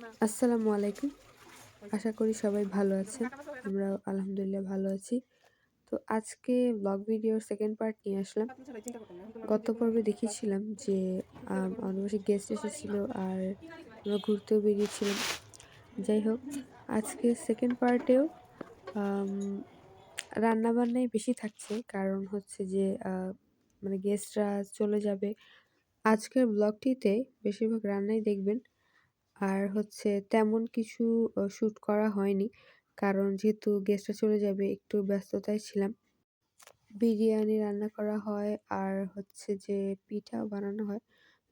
আসসালামু আলাইকুম। আশা করি সবাই ভালো আছেন। আমরা আলহামদুলিল্লাহ ভালো আছি। তো আজকে ব্লগ ভিডিওর সেকেন্ড পার্ট নিয়ে আসলাম। গত পর্বে দেখিয়েছিলাম যে আমাদের গেস্ট এসেছিল আর আমরা ঘুরতেও বেরিয়েছিলাম। যাই হোক, আজকে সেকেন্ড পার্টেও রান্না বান্নাই বেশি থাকছে। কারণ হচ্ছে যে মানে গেস্টরা চলে যাবে। আজকের ব্লগটিতে বেশিরভাগ রান্নাই দেখবেন। আর হচ্ছে তেমন কিছু শ্যুট করা হয়নি। কারণ যেহেতু গেস্টরা চলে যাবে, একটু ব্যস্ততায় ছিলাম। বিরিয়ানি রান্না করা হয় আর হচ্ছে যে পিঠাও বানানো হয়।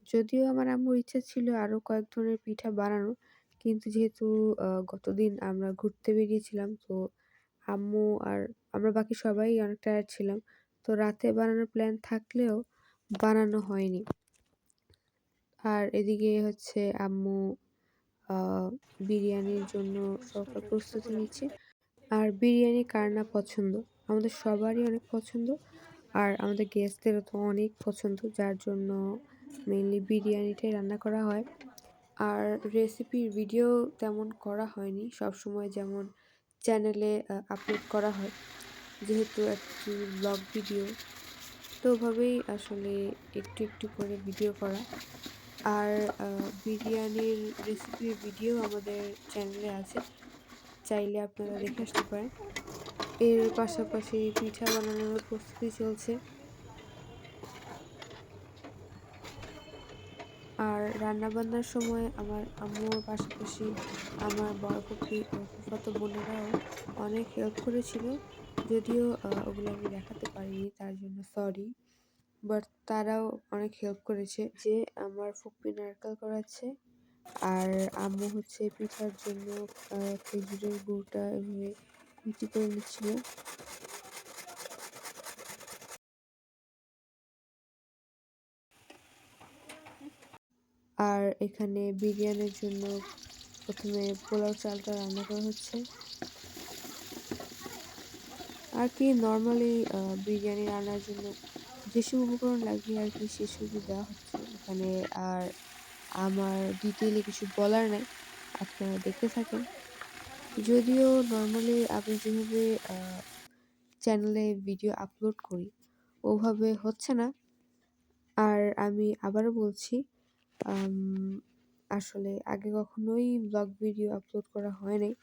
যদিও আমার আম্মুর ইচ্ছা ছিল আরও কয়েক ধরনের পিঠা বানানো কিন্তু যেহেতু গতদিন আমরা ঘুরতে বেরিয়েছিলাম, তো আম্মু আর আমরা বাকি সবাই অনেক টায়ার্ড ছিলাম। তো রাতে বানানোর প্ল্যান থাকলেও বানানো হয়নি। আর এদিকে হচ্ছে আম্মু বিরিয়ানির জন্য সরকার প্রস্তুতি নিচ্ছে। আর বিরিয়ানি কার না পছন্দ? আমাদের সবারই অনেক পছন্দ। আর আমাদের গেস্টদেরও তো অনেক পছন্দ, যার জন্য মেনলি বিরিয়ানিটাই রান্না করা হয়। আর রেসিপির ভিডিও তেমন করা হয়নি। সব সময় যেমন চ্যানেলে আপলোড করা হয়, যেহেতু একটি ব্লগ ভিডিও তো ওভাবেই আসলে একটু একটু করে ভিডিও করা। আর বিরিয়ানির রেসিপির ভিডিও আমাদের চ্যানেলে আছে। চাইলে আপনারা দেখে আসতে পারেন। এর পাশাপাশি পিঠা বানানোর প্রস্তুতি চলছে। আর রান্না বান্নার সময় আমার আম্মুর পাশাপাশি আমার বড় পুকুরি ও বোনেরাও অনেক হেল্প করেছিল। যদিও ওগুলো আমি দেখাতে পারিনি, তার জন্য সরি বাট তারাও অনেক হেল্প করেছে যে আমার ফুপ্পি নারকেল করাচ্ছে। আর আম্মু হচ্ছে পিঠার জন্য খেজুরের গুড়টা এভাবে মিটি করে নিচ্ছিল আর এখানে বিরিয়ানির জন্য প্রথমে পোলাও চালটা রান্না করা হচ্ছে। আর কি নর্মালি বিরিয়ানি রান্নার জন্য যেসব উপকরণ লাগে আর কি সেসবই দেওয়া হচ্ছে। এখানে আর আমার ডিটেলে কিছু বলার নাই, আপনারা দেখতে থাকেন। যদিও নর্মালি আমি যেভাবে চ্যানেলে ভিডিও আপলোড করি, ওভাবে হচ্ছে না। আর আমি আবারও বলছি আসলে আগে কখনোই ব্লগ ভিডিও আপলোড করা হয় নাই।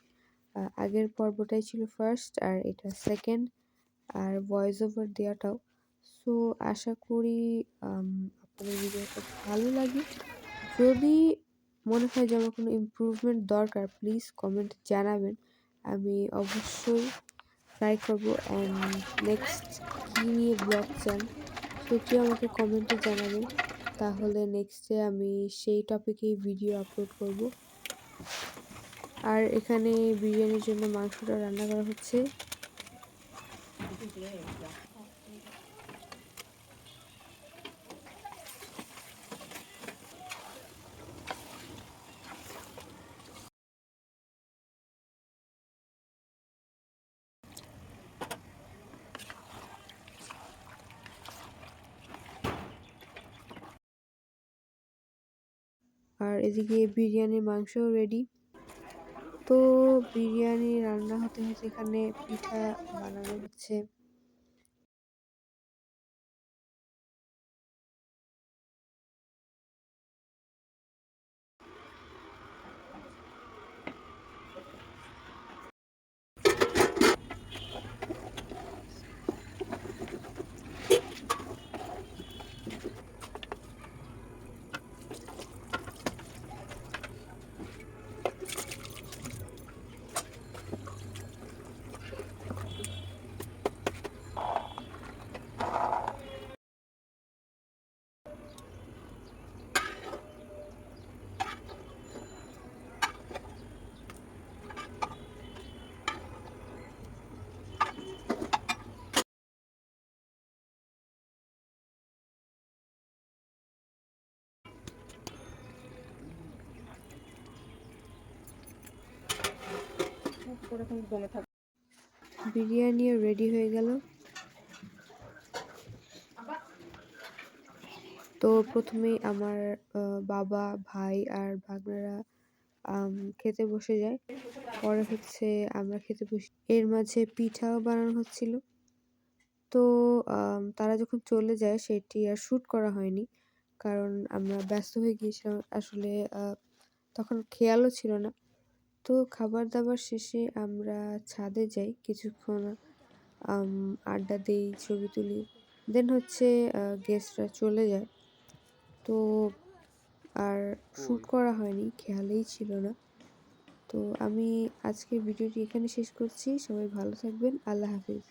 আগের পর্বটাই ছিল ফার্স্ট আর এটা সেকেন্ড আর ভয়েস ওভার দেওয়াটাও। সো আশা করি আপনাদের ভিডিওটা ভালো লাগে। যদি মনে হয় যে আমার কোনো ইমপ্রুভমেন্ট দরকার প্লিজ কমেন্ট জানাবেন। আমি অবশ্যই ট্রাই করব। অ্যান্ড নেক্সট কী নিয়ে ব্লগ চান সেটিও আমাকে কমেন্টে জানাবেন। তাহলে নেক্সটে আমি সেই টপিকেই ভিডিও আপলোড করব। আর এখানে বিরিয়ানির জন্য মাংসটা রান্না করা হচ্ছে। আর এদিকে বিরিয়ানির মাংসও রেডি তো বিরিয়ানি রান্না হতে হতে এখানে পিঠা বানানো হচ্ছে। বিরিয়ানিও রেডি হয়ে গেল তো প্রথমেই আমার বাবা, ভাই আর ভাগনারা খেতে বসে যায়। পরে হচ্ছে আমরা খেতে বসি। এর মাঝে পিঠাও বানানো হচ্ছিল। তো তারা যখন চলে যায় সেটি আর শ্যুট করা হয়নি। কারণ আমরা ব্যস্ত হয়ে গিয়েছিলাম। আসলে তখন খেয়ালও ছিল না। তো খাবার-দাবার শেষে আমরা ছাদে যাই। কিছুক্ষণ আড্ডা দিই ছবি তুলি। দেন হচ্ছে গেস্টরা চলে যায়। তো আর শ্যুট করা হয়নি, খেয়ালেই ছিল না। তো আমি আজকের ভিডিওটি এখানে শেষ করছি। সবাই ভালো থাকবেন। আল্লাহ হাফেজ।